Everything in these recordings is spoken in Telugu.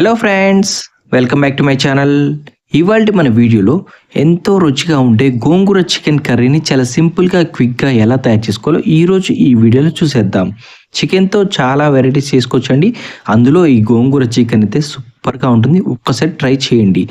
Hello friends welcome back to my channel ఇవాళ మన వీడియోలో ఎంతో రుచిగా ఉండే గోంగూర చికెన్ కర్రీని చాలా సింపుల్గా క్విక్గా ఎలా తయారు చేసుకోవాలో ఈరోజు ఈ వీడియోలో చూసేద్దాం. చికెన్తో చాలా వెరైటీస్ చేసుకోవచ్చండి. అందులో ఈ గోంగూర చికెన్ అయితే సూపర్గా ఉంటుంది. ఒక్కసారి ట్రై చేయండి.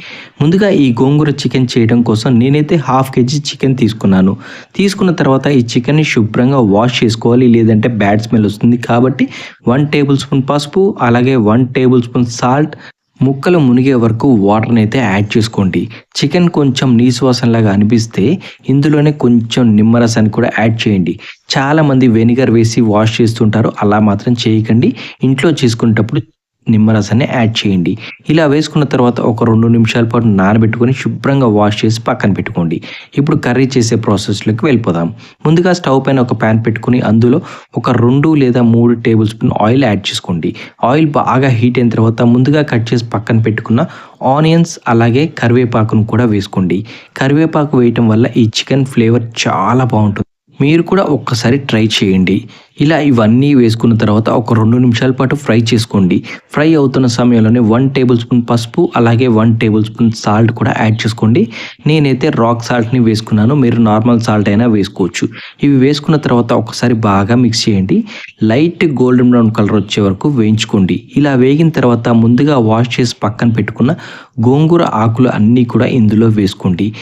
ముందుగా ఈ గోంగూర చికెన్ చేయడం కోసం నేనైతే హాఫ్ కేజీ చికెన్ తీసుకున్నాను. తీసుకున్న తర్వాత ఈ చికెన్ని శుభ్రంగా వాష్ చేసుకోవాలి. లేదంటే బ్యాడ్ స్మెల్ వస్తుంది కాబట్టి వన్ టేబుల్ స్పూన్ పసుపు అలాగే వన్ టేబుల్ స్పూన్ సాల్ట్. ముక్కలు మునిగే వరకు వాటర్ని అయితే యాడ్ చేసుకోండి. చికెన్ కొంచెం నీసువాసనలాగా అనిపిస్తే ఇందులోనే కొంచెం నిమ్మరసాన్ని కూడా యాడ్ చేయండి. చాలామంది వెనిగర్ వేసి వాష్ చేస్తుంటారు. అలా మాత్రం చేయకండి. ఇంట్లో చేసుకునేటప్పుడు నిమ్మరసాన్ని యాడ్ చేయండి. ఇలా వేసుకున్న తర్వాత ఒక రెండు నిమిషాల పాటు నానబెట్టుకొని శుభ్రంగా వాష్ చేసి పక్కన పెట్టుకోండి. ఇప్పుడు కర్రీ చేసే ప్రాసెస్లోకి వెళ్ళిపోదాం. ముందుగా స్టవ్ పైన ఒక ప్యాన్ పెట్టుకుని అందులో ఒక రెండు లేదా మూడు టేబుల్ స్పూన్ ఆయిల్ యాడ్ చేసుకోండి. ఆయిల్ బాగా హీట్ అయిన తర్వాత ముందుగా కట్ చేసి పక్కన పెట్టుకున్న ఆనియన్స్ అలాగే కరివేపాకును కూడా వేసుకోండి. కరివేపాకు వేయటం వల్ల ఈ చికెన్ ఫ్లేవర్ చాలా బాగుంటుంది. మీరు కూడా ఒక్కసారి ట్రై చేయండి. ఇలా ఇవన్నీ వేసుకున్న తర్వాత ఒక రెండు నిమిషాల పాటు ఫ్రై చేసుకోండి. ఫ్రై అవుతున్న సమయంలోనే వన్ టేబుల్ స్పూన్ పసుపు అలాగే వన్ టేబుల్ స్పూన్ సాల్ట్ కూడా యాడ్ చేసుకోండి. నేనైతే రాక్ సాల్ట్ని వేసుకున్నాను. మీరు నార్మల్ సాల్ట్ అయినా వేసుకోవచ్చు. ఇవి వేసుకున్న తర్వాత ఒకసారి బాగా మిక్స్ చేయండి. లైట్ గోల్డెన్ బ్రౌన్ కలర్ వచ్చే వరకు వేయించుకోండి. ఇలా వేగిన తర్వాత ముందుగా వాష్ చేసి పక్కన పెట్టుకున్న గోంగూర ఆకులు అన్నీ కూడా ఇందులో వేసుకోండి.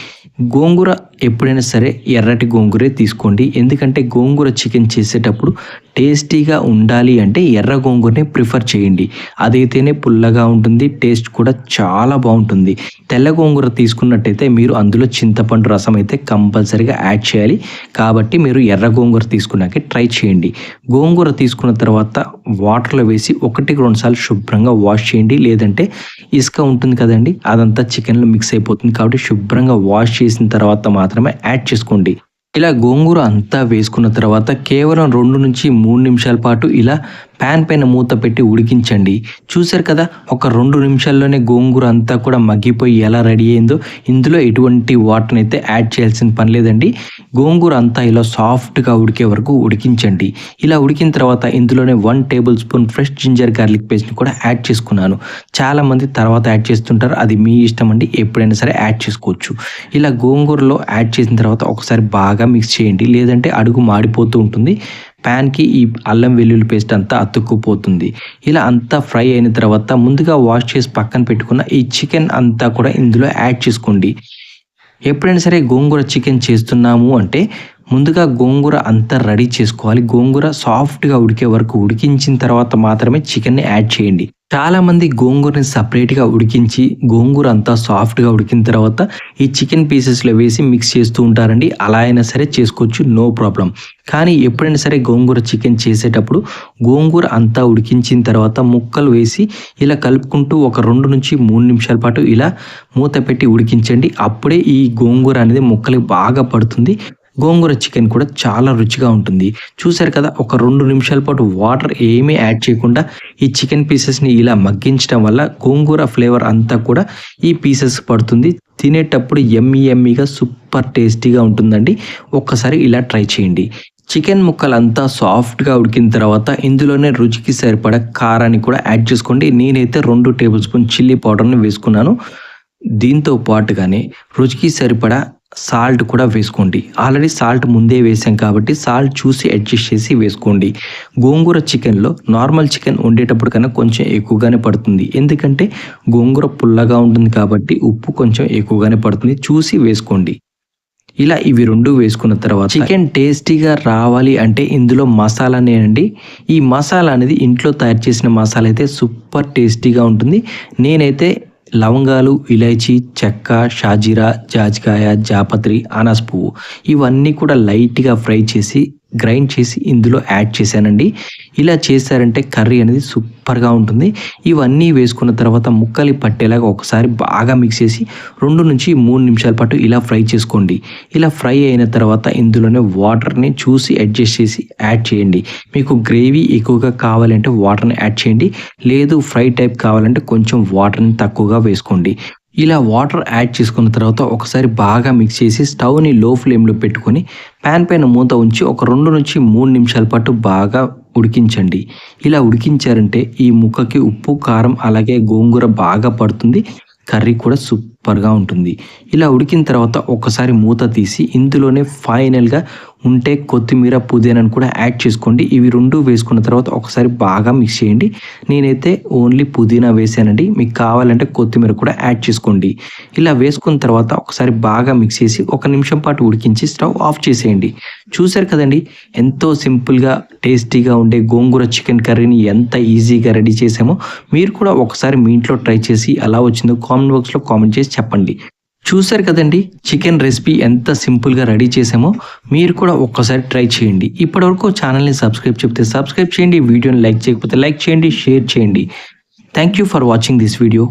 గోంగూర ఎప్పుడైనా సరే ఎర్రటి గోంగూరే తీసుకోండి. ఎందుకంటే గోంగూర చికెన్ చేసేటప్పుడు టేస్టీగా ఉండాలి అంటే ఎర్ర గోంగూరని ప్రిఫర్ చేయండి. అదైతేనే పుల్లగా ఉంటుంది టేస్ట్ కూడా చాలా బాగుంటుంది. తెల్ల గోంగూర తీసుకున్నట్టయితే మీరు అందులో చింతపండు రసం అయితే కంపల్సరీగా యాడ్ చేయాలి. కాబట్టి మీరు ఎర్ర గోంగూర తీసుకున్నాకే ట్రై చేయండి. గోంగూర తీసుకున్న తర్వాత వాటర్లో వేసి ఒకటికి రెండుసార్లు శుభ్రంగా వాష్ చేయండి. లేదంటే ఇసుక ఉంటుంది కదండి అదంతా చికెన్లో మిక్స్ అయిపోతుంది. కాబట్టి శుభ్రంగా వాష్ చేసిన తర్వాత మాత్రమే యాడ్ చేసుకోండి. ఇలా గోంగూర అంతా వేసుకున్న తర్వాత కేవలం రెండు నుంచి మూడు నిమిషాల పాటు ఇలా ప్యాన్ పైన మూత పెట్టి ఉడికించండి. చూశారు కదా ఒక రెండు నిమిషాల్లోనే గోంగూర అంతా కూడా మగ్గిపోయి ఎలా రెడీ అయిందో ఇందులో ఎటువంటి వాటర్ని అయితే యాడ్ చేయాల్సిన పని లేదండి. గోంగూర అంతా ఇలా సాఫ్ట్గా ఉడికే వరకు ఉడికించండి. ఇలా ఉడికిన తర్వాత ఇందులోనే one tablespoon fresh ginger garlic పేస్ట్ని కూడా యాడ్ చేసుకున్నాను. చాలామంది తర్వాత యాడ్ చేస్తుంటారు అది మీ ఇష్టం అండి ఎప్పుడైనా సరే యాడ్ చేసుకోవచ్చు. ఇలా గోంగూరలో యాడ్ చేసిన తర్వాత ఒకసారి బాగా మిక్స్ చేయండి లేదంటే అడుగు మాడిపోతూ ఉంటుంది. ప్యాన్కి ఈ అల్లం వెల్లుల్లి పేస్ట్ అంతా అతుక్కుపోతుంది. ఇలా అంతా ఫ్రై అయిన తర్వాత ముందుగా వాష్ చేసి పక్కన పెట్టుకున్న ఈ చికెన్ అంతా కూడా ఇందులో యాడ్ చేసుకోండి. ఎప్పుడైనా సరే గోంగూర చికెన్ చేస్తున్నాము అంటే ముందుగా గోంగూర అంతా రెడీ చేసుకోవాలి. గోంగూర సాఫ్ట్గా ఉడికే వరకు ఉడికించిన తర్వాత మాత్రమే చికెన్ని యాడ్ చేయండి. చాలా మంది గోంగూరని సపరేట్గా ఉడికించి గోంగూర అంతా సాఫ్ట్గా ఉడికిన తర్వాత ఈ చికెన్ పీసెస్లో వేసి మిక్స్ చేస్తూ ఉంటారండి. అలా అయినా సరే చేసుకోవచ్చు నో ప్రాబ్లం కానీ ఎప్పుడైనా సరే గోంగూర చికెన్ చేసేటప్పుడు గోంగూర అంతా ఉడికించిన తర్వాత ముక్కలు వేసి ఇలా కలుపుకుంటూ ఒక రెండు నుంచి మూడు నిమిషాల పాటు ఇలా మూత పెట్టి ఉడికించండి. అప్పుడే ఈ గోంగూర అనేది ముక్కలకి బాగా పడుతుంది. గోంగూర చికెన్ కూడా చాలా రుచిగా ఉంటుంది. చూసారు కదా ఒక రెండు నిమిషాల పాటు వాటర్ ఏమీ యాడ్ చేయకుండా ఈ చికెన్ పీసెస్ని ఇలా మగ్గించడం వల్ల గోంగూర ఫ్లేవర్ అంతా కూడా ఈ పీసెస్ పడుతుంది. తినేటప్పుడు ఎమ్మి ఎమ్మిగా సూపర్ టేస్టీగా ఉంటుందండి. ఒక్కసారి ఇలా ట్రై చేయండి. చికెన్ ముక్కలంతా సాఫ్ట్గా ఉడికిన తర్వాత ఇందులోనే రుచికి సరిపడా కారాన్ని కూడా యాడ్ చేసుకోండి. నేనైతే రెండు టేబుల్ స్పూన్ చిల్లీ పౌడర్ని వేసుకున్నాను. దీంతో పాటుగానే రుచికి సరిపడా సాల్ట్ కూడా వేసుకోండి. ఆల్రెడీ సాల్ట్ ముందే వేసాం కాబట్టి సాల్ట్ చూసి అడ్జస్ట్ చేసి వేసుకోండి. గోంగూర చికెన్లో నార్మల్ చికెన్ వండేటప్పుడు కన్నా కొంచెం ఎక్కువగానే పడుతుంది. ఎందుకంటే గోంగూర పుల్లగా ఉంటుంది కాబట్టి ఉప్పు కొంచెం ఎక్కువగానే పడుతుంది. చూసి వేసుకోండి. ఇలా ఇవి రెండు వేసుకున్న తర్వాత చికెన్ టేస్టీగా రావాలి అంటే ఇందులో మసాలానే అండి. ఈ మసాలా అనేది ఇంట్లో తయారు చేసిన మసాలా అయితే సూపర్ టేస్టీగా ఉంటుంది. నేనైతే లవంగాలు ఇలైచి చెక్క షాజీరా జాజికాయ జాపత్రి అనస్ పువ్వు. ఇవన్నీ కూడా లైట్గా ఫ్రై చేసి గ్రైండ్ చేసి ఇందులో యాడ్ చేశానండి. ఇలా చేశారంటే కర్రీ అనేది సూపర్గా ఉంటుంది. ఇవన్నీ వేసుకున్న తర్వాత ముక్కలు పట్టేలాగా ఒకసారి బాగా మిక్స్ చేసి రెండు నుంచి మూడు నిమిషాల పాటు ఇలా ఫ్రై చేసుకోండి. ఇలా ఫ్రై అయిన తర్వాత ఇందులోనే వాటర్ని చూసి అడ్జస్ట్ చేసి యాడ్ చేయండి. మీకు గ్రేవీ ఎక్కువగా కావాలంటే వాటర్ని యాడ్ చేయండి. లేదు ఫ్రై టైప్ కావాలంటే కొంచెం వాటర్ని తక్కువగా వేసుకోండి. ఇలా వాటర్ యాడ్ చేసుకున్న తర్వాత ఒకసారి బాగా మిక్స్ చేసి స్టవ్ని లో ఫ్లేమ్లో పెట్టుకొని ప్యాన్ పైన మూత ఉంచి ఒక రెండు నుంచి మూడు నిమిషాల పాటు బాగా ఉడికించండి. ఇలా ఉడికించారంటే ఈ ముక్కకి ఉప్పు కారం అలాగే గోంగూర బాగా పడుతుంది. కర్రీ కూడా సూప్ సూపర్గా ఉంటుంది. ఇలా ఉడికిన తర్వాత ఒకసారి మూత తీసి ఇందులోనే ఫైనల్గా ఉంటే కొత్తిమీర పుదీనాను కూడా యాడ్ చేసుకోండి. ఇవి రెండు వేసుకున్న తర్వాత ఒకసారి బాగా మిక్స్ చేయండి. నేనైతే ఓన్లీ పుదీనా వేసానండి. మీకు కావాలంటే కొత్తిమీర కూడా యాడ్ చేసుకోండి. ఇలా వేసుకున్న తర్వాత ఒకసారి బాగా మిక్స్ చేసి ఒక నిమిషం పాటు ఉడికించి స్టవ్ ఆఫ్ చేసేయండి. చూశారు కదండి? ఎంతో సింపుల్గా టేస్టీగా ఉండే గోంగూర చికెన్ కర్రీని ఎంత ఈజీగా రెడీ చేసామో మీరు కూడా ఒకసారి మీ ఇంట్లో ట్రై చేసి ఎలా వచ్చిందో కామెంట్ బాక్స్లో కామెంట్ చేసి చెప్పండి. చూశారు కదండి చికెన్ రెసిపీ ఎంత సింపుల్గా రెడీ చేసామో మీరు కూడా ఒక్కసారి ట్రై చేయండి. ఇప్పటివరకు ఛానల్ని సబ్స్క్రైబ్ చెప్తే సబ్స్క్రైబ్ చేయండి వీడియోని లైక్ చేయకపోతే లైక్ చేయండి షేర్ చేయండి. Thank you for watching this video.